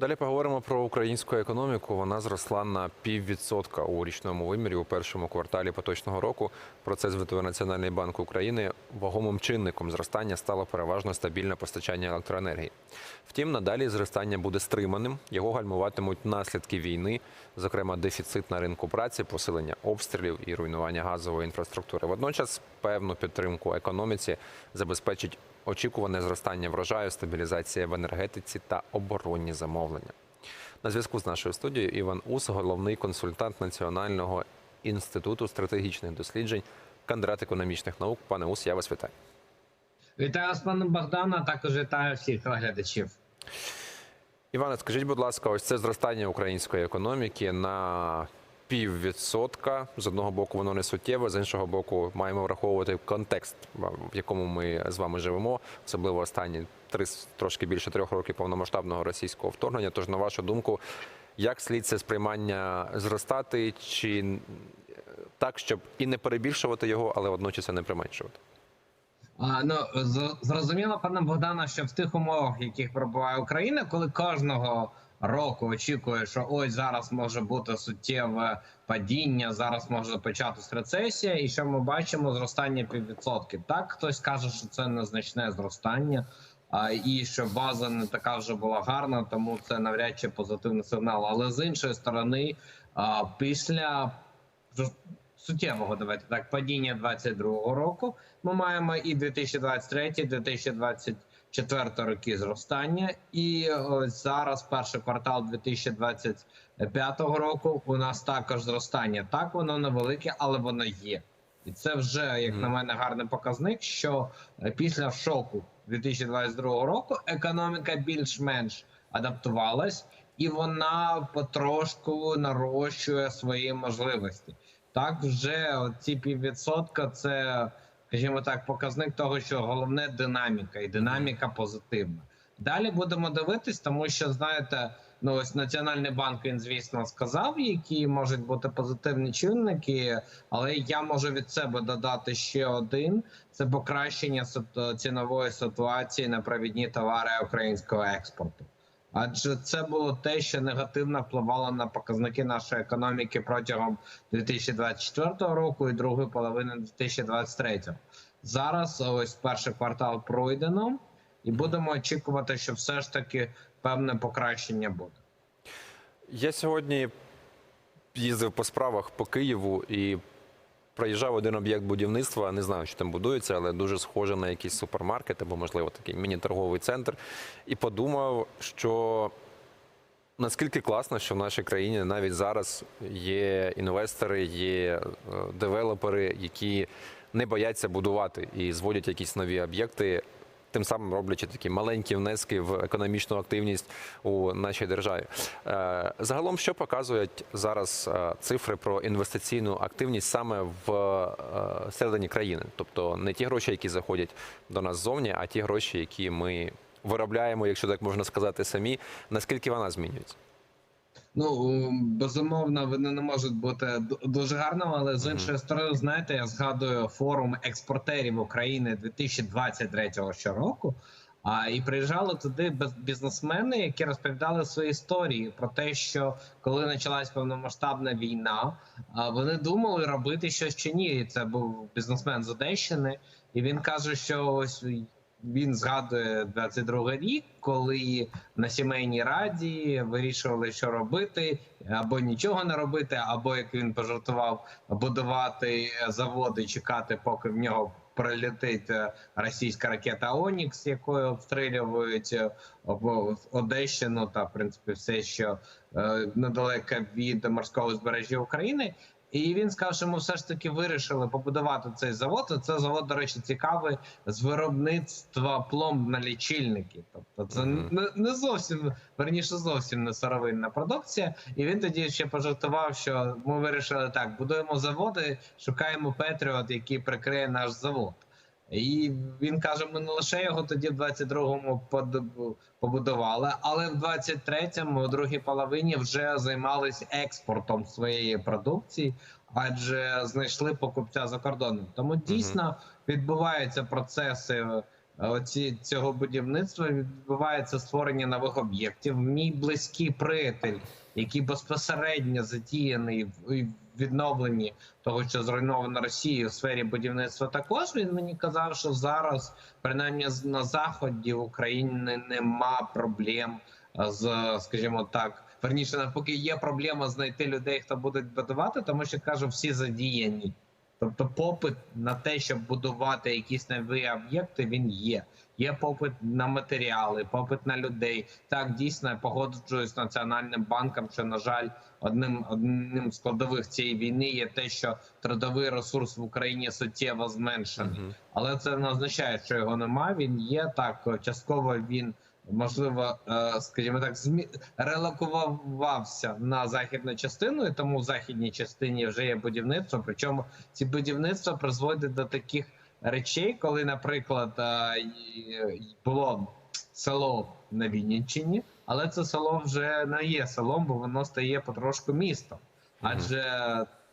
Далі поговоримо про українську економіку. Вона зросла на піввідсотка у річному вимірі у першому кварталі поточного року. Про це звітує Національний банк України. Вагомим чинником зростання стало переважно стабільне постачання електроенергії. Втім, надалі зростання буде стриманим. Його гальмуватимуть наслідки війни, зокрема дефіцит на ринку праці, посилення обстрілів і руйнування газової інфраструктури. Водночас певну підтримку економіці забезпечить очікуване зростання врожаю, стабілізація в енергетиці та оборонні замовлення. На зв'язку з нашою студією Іван Ус, головний консультант Національного інституту стратегічних досліджень, кандидат економічних наук. Пане Ус, я вас вітаю. Вітаю вас, пане Богдана. Також вітаю всіх глядачів. Іване, скажіть, будь ласка, ось це зростання української економіки на піввідсотка. З одного боку, воно не суттєве, з іншого боку, маємо враховувати контекст, в якому ми з вами живемо, особливо останні три трошки більше трьох років повномасштабного російського вторгнення. Тож, на вашу думку, як слід це сприймання зростати, чи так, щоб і не перебільшувати його, але водночас і не применшувати? Ну зрозуміло, пане Богдана, що в тих умовах, в яких перебуває Україна, коли кожного року очікує, що ось зараз може бути суттєве падіння, зараз може початись рецесія, і що ми бачимо зростання піввідсотків. Так хтось каже, що це незначне зростання. І що база не така вже була гарна, тому це навряд чи позитивний сигнал. Але з іншої сторони, після суттєвого давайте так падіння 22-го року. Ми маємо і 2023, 2024 роки зростання, і ось зараз перший квартал 2025 року. У нас також зростання. Так воно невелике, але воно є. І це вже, як на мене, гарний показник, що е, після шоку 2022 року економіка більш-менш адаптувалась, і вона потрошку нарощує свої можливості. Так, вже ці піввідсотка це, скажімо так, показник того, що головне динаміка, і динаміка позитивна. Далі будемо дивитись, тому що знаєте, ну ось Національний банк він, звісно, сказав, які можуть бути позитивні чинники, але я можу від себе додати ще один: це покращення цінової ситуації на провідні товари українського експорту. Адже це було те, що негативно впливало на показники нашої економіки протягом 2024 року і другої половини 2023. Зараз ось перший квартал пройдено, і будемо очікувати, що все ж таки певне покращення буде. Я сьогодні їздив по справах по Києву і проїжджав один об'єкт будівництва. Не знаю, що там будується, але дуже схоже на якийсь супермаркет або, можливо, такий міні-торговий центр. І подумав, що наскільки класно, що в нашій країні навіть зараз є інвестори, є е, девелопери, які не бояться будувати і зводять якісь нові об'єкти. Тим самим роблячи такі маленькі внески в економічну активність у нашій державі. Е, Загалом, що показують зараз е, цифри про інвестиційну активність саме в е, середині країни, тобто не ті гроші, які заходять до нас ззовні, а ті гроші, які ми виробляємо, якщо так можна сказати, самі. Наскільки вона змінюється? Ну безумовно, вони не можуть бути дуже гарними, але з іншої сторони, знаєте, я згадую форум експортерів України 2023 щороку. А і приїжджали туди бізнесмени, які розповідали свої історії про те, що коли почалась повномасштабна війна, вони думали робити щось чи ні. Це був бізнесмен з Одещини, і він каже, що ось він згадує 22 рік, коли на сімейній раді вирішували, що робити, або нічого не робити, або як він пожартував, будувати заводи, чекати, поки в нього прилетить е, російська ракета Онікс, якою обстрілюють е, Одещину та в принципі все, що е, недалеко від морського узбережжя України. І він сказав, що ми все ж таки вирішили побудувати цей завод. Це завод, до речі, цікавий з виробництва пломб на лічильники. Тобто, це не, не зовсім верніше зовсім не сировинна продукція. І він тоді ще пожартував, що ми вирішили так: будуємо заводи, шукаємо Петріот, який прикриє наш завод. І він каже: ми не лише його тоді в 22-му побудували, але в 23-му, у другій половині, вже займались експортом своєї продукції, адже знайшли покупця за кордоном. Тому дійсно відбуваються процеси е, оці цього будівництва відбувається створення нових об'єктів. Мій близький приятель, який безпосередньо задіяний в в відновленні того, що зруйновано Росією в сфері будівництва, також він мені казав, що зараз, принаймні на заході України, нема проблем з, скажімо так, верніше навпаки, є проблема знайти людей, хто буде будувати, тому що кажу, всі задіяні. Тобто, попит на те, щоб будувати якісь нові об'єкти, він є. Є попит на матеріали, попит на людей. Так дійсно я погоджуюсь з національним банком, що на жаль, одним одним з складових цієї війни є те, що трудовий ресурс в Україні суттєво зменшений. Мгм. Але це не означає, що його немає. Він є так. Частково він можливо, е, скажімо так, релокувався на західну частину, і тому в західній частині вже є будівництво. Причому ці будівництва призводять до таких речей, коли, наприклад, було село на Вінниччині, але це село вже не є селом, бо воно стає потрошку містом. Адже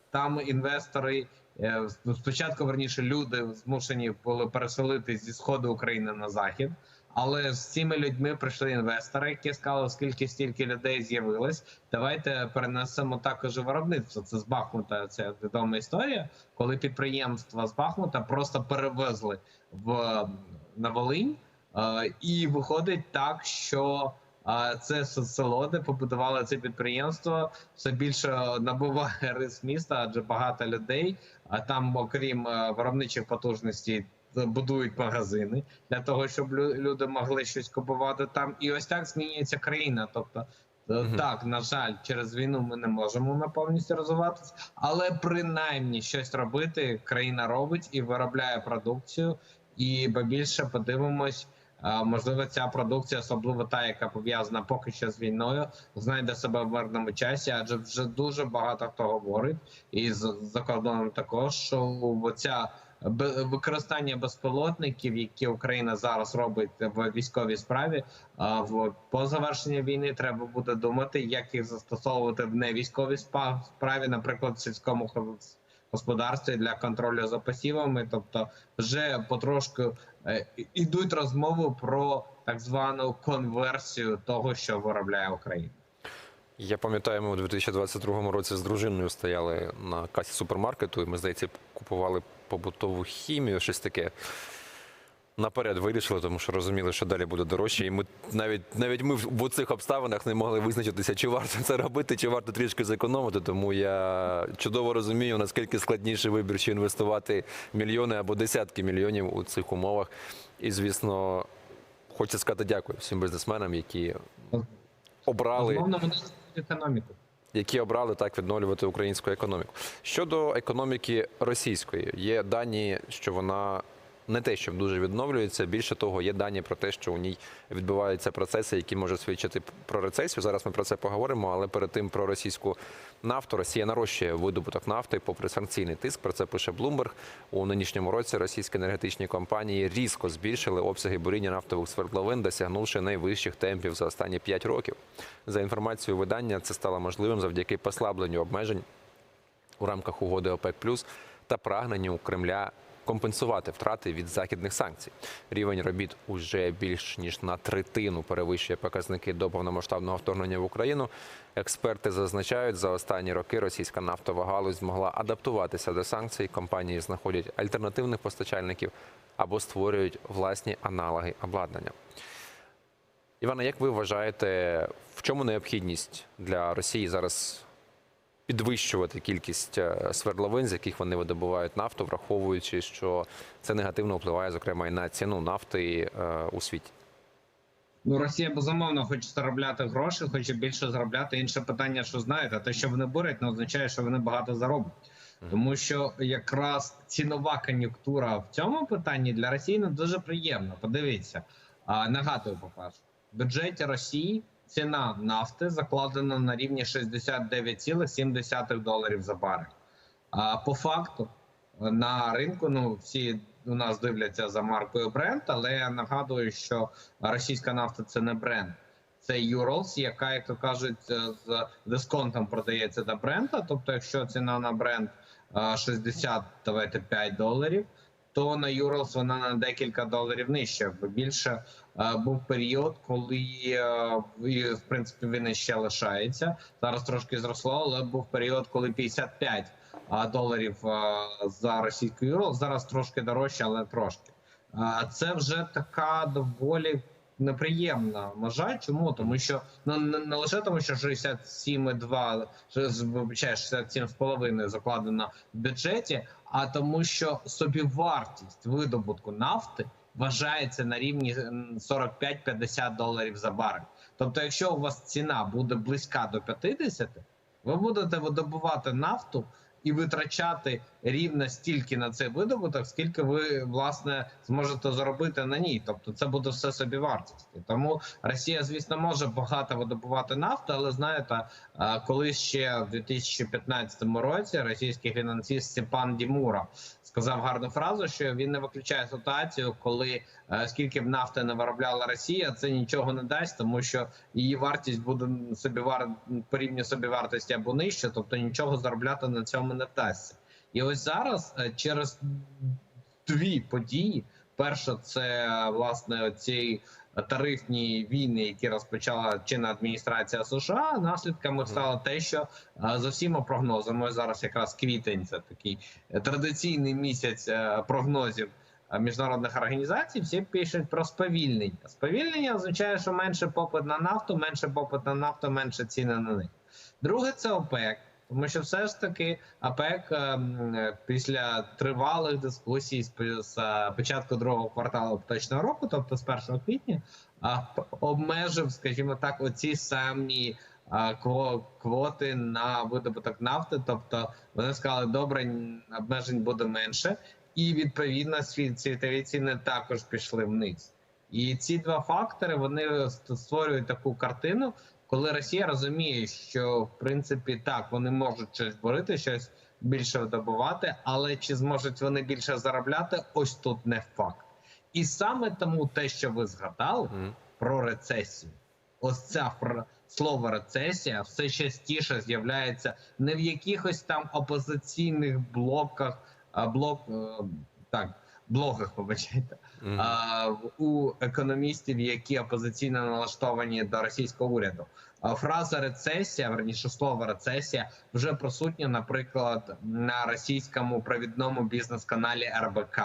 там інвестори е, спочатку верніше люди змушені були переселити зі сходу України на захід. Але з цими людьми прийшли інвестори, які сказали, оскільки стільки людей з'явилось, давайте перенесемо також виробництво. Це з Бахмута. Це відома історія, коли підприємства з Бахмута просто перевезли в на Волинь, е, і виходить так, що е, це село, де побудували це підприємство, все більше набуває рис міста, адже багато людей. А там, окрім е, виробничих потужностей, будують магазини для того, щоб лю- люди могли щось купувати там. І ось так змінюється країна. Тобто, Мгм. так, на жаль, через війну ми не можемо на повністю розвиватися, але принаймні щось робити країна робить і виробляє продукцію. І більше подивимось. Можливо, ця продукція, особливо та, яка пов'язана поки що з війною, знайде себе в мирному часі, адже вже дуже багато хто говорить, і за кордоном також, що ця використання безпілотників, які Україна зараз робить в військовій справі, по завершенні війни треба буде думати, як їх застосовувати в невійськовій справі, наприклад, в сільському господарстві для контролю за посівами. Тобто, вже потрошку е, і- ідуть розмови про так звану конверсію того, що виробляє Україна. Я пам'ятаю, ми у 2022 році з дружиною стояли на касі супермаркету, і ми, здається, купували побутову хімію, щось таке. Наперед вирішили, тому що розуміли, що далі буде дорожче. І ми навіть навіть ми в цих обставинах не могли визначитися, чи варто це робити, чи варто трішки зекономити. Тому я чудово розумію, наскільки складніший вибір, чи інвестувати мільйони або десятки мільйонів у цих умовах. І, звісно, хочеться сказати дякую всім бізнесменам, які обрали вони економіку. Які обрали так відновлювати українську економіку. Щодо економіки російської, є дані, що вона не те, що дуже відновлюється. Більше того, є дані про те, що у ній відбуваються процеси, які можуть свідчити про рецесію. Зараз ми про це поговоримо. Але перед тим про російську нафту Росія нарощує видобуток нафти попри санкційний тиск. Про це пише Bloomberg. У нинішньому році російські енергетичні компанії різко збільшили обсяги буріння нафтових свердловин, досягнувши найвищих темпів за останні 5 років. За інформацією видання, це стало можливим завдяки послабленню обмежень у рамках угоди ОПЕК та прагненню Кремля компенсувати втрати від західних санкцій. Рівень робіт уже більш ніж на третину перевищує показники до повномасштабного вторгнення в Україну. Експерти зазначають, за останні роки російська нафтова галузь змогла адаптуватися до санкцій. Компанії знаходять альтернативних постачальників або створюють власні аналоги обладнання. Івана, як ви вважаєте, в чому необхідність для Росії зараз підвищувати кількість е, свердловин, з яких вони видобувають нафту, враховуючи, що це негативно впливає, зокрема, і на ціну нафти е, у світі? Ну, Росія безумовно хоче заробляти гроші, хоче більше заробляти. Інше питання, що знаєте, те, що вони борють, не означає, що вони багато зароблять. Тому що якраз цінова кон'юнктура в цьому питанні для Росії не дуже приємна. Подивіться, а, нагадую, по перше, в бюджеті Росії ціна нафти закладена на рівні 69,7 доларів за барель. А по факту на ринку, ну всі у нас дивляться за маркою бренд, але я нагадую, що російська нафта це не бренд. Це Urals, яка, як то кажуть, з дисконтом продається до бренда. Тобто, якщо ціна на бренд е, 60, давайте 5 доларів, то на Юрлс вона на декілька доларів нижче. Більше е, був період, коли е, і, в принципі він ще лишається. Зараз трошки зросло, але був період, коли 55 а, доларів за російську юро. Зараз трошки дорожче, але трошки. Це вже така доволі неприємна межа. Чому? Тому що ну не, не лише тому, що 67,2, що, з- вибачаю, 67,5 закладено в бюджеті, а тому, що собівартість видобутку нафти вважається на рівні 45-50 доларів за барель. Тобто, якщо у вас ціна буде близька до 50, ви будете видобувати нафту і витрачати рівно стільки на цей видобуток, скільки ви власне зможете заробити на ній. Тобто, це буде все собівартість. І Тому Росія, звісно, може багато видобувати нафту, але знаєте, е, коли ще в 2015 році російський фінансист Степан Дімура сказав гарну фразу, що він не виключає ситуацію, коли е, скільки б нафти не виробляла Росія, це нічого не дасть, тому що її вартість буде собівар по рівню собівартості або нижче, тобто нічого заробляти на цьому не вдасться. І ось зараз е, через дві події: перша це власне ці тарифні війни, які розпочала чинна адміністрація США. Наслідками стало те, що е, за всіма прогнозами зараз якраз квітень це такий традиційний місяць е, прогнозів міжнародних організацій. Всі пишуть про сповільнення. Сповільнення означає, що менше попит на нафту, менше попит на нафту, менше ціни на них. Друге, це ОПЕК. Тому що все ж таки АПЕК ем, е, після тривалих дискусій з е, початку другого кварталу поточного року, тобто з 1 квітня, обмежив, скажімо так, оці самі квоти на видобуток нафти. Тобто вони сказали, добре, обмежень буде менше, і відповідно світ світові ціни також пішли вниз. І ці два фактори вони ст- створюють таку картину, коли Росія розуміє, що в принципі так вони можуть щось борити, щось більше видобувати, але чи зможуть вони більше заробляти? Ось тут не факт. І саме тому те, що ви згадали Мгм. про рецесію, ось фра- слово рецесія все частіше з'являється не в якихось там опозиційних блоках, а блок е, так, блогах, вибачайте, Мгм. а, у економістів, які опозиційно налаштовані до російського уряду. А Фраза рецесія, верніше слово рецесія, вже присутня, наприклад, на російському провідному бізнес-каналі РБК.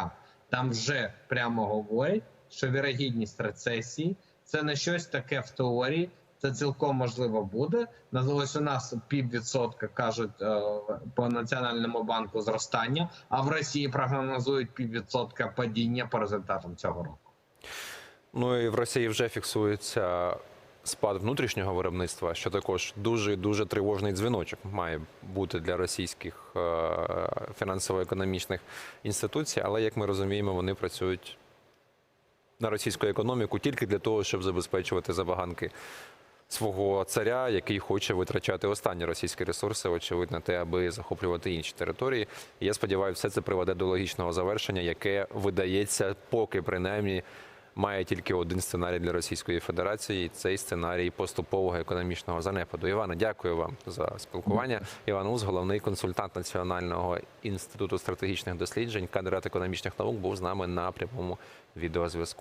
Там вже прямо говорять, що вірогідність рецесії це не щось таке в теорії. Це цілком можливо буде. Ось у нас піввідсотка кажуть е, по національному банку зростання, а в Росії прогнозують піввідсотка падіння по результатам цього року. Ну і в Росії вже фіксується спад внутрішнього виробництва, що також дуже дуже тривожний дзвіночок має бути для російських е, фінансово-економічних інституцій. Але як ми розуміємо, вони працюють на російську економіку тільки для того, щоб забезпечувати забаганки свого царя, який хоче витрачати останні російські ресурси, очевидно, те, аби захоплювати інші території. І я сподіваюся, все це приведе до логічного завершення, яке видається, поки принаймні має тільки один сценарій для Російської Федерації. Цей сценарій поступового економічного занепаду. Іване, дякую вам за спілкування. Іван Уз, головний консультант Національного інституту стратегічних досліджень, кандидат економічних наук, був з нами на прямому відеозв'язку.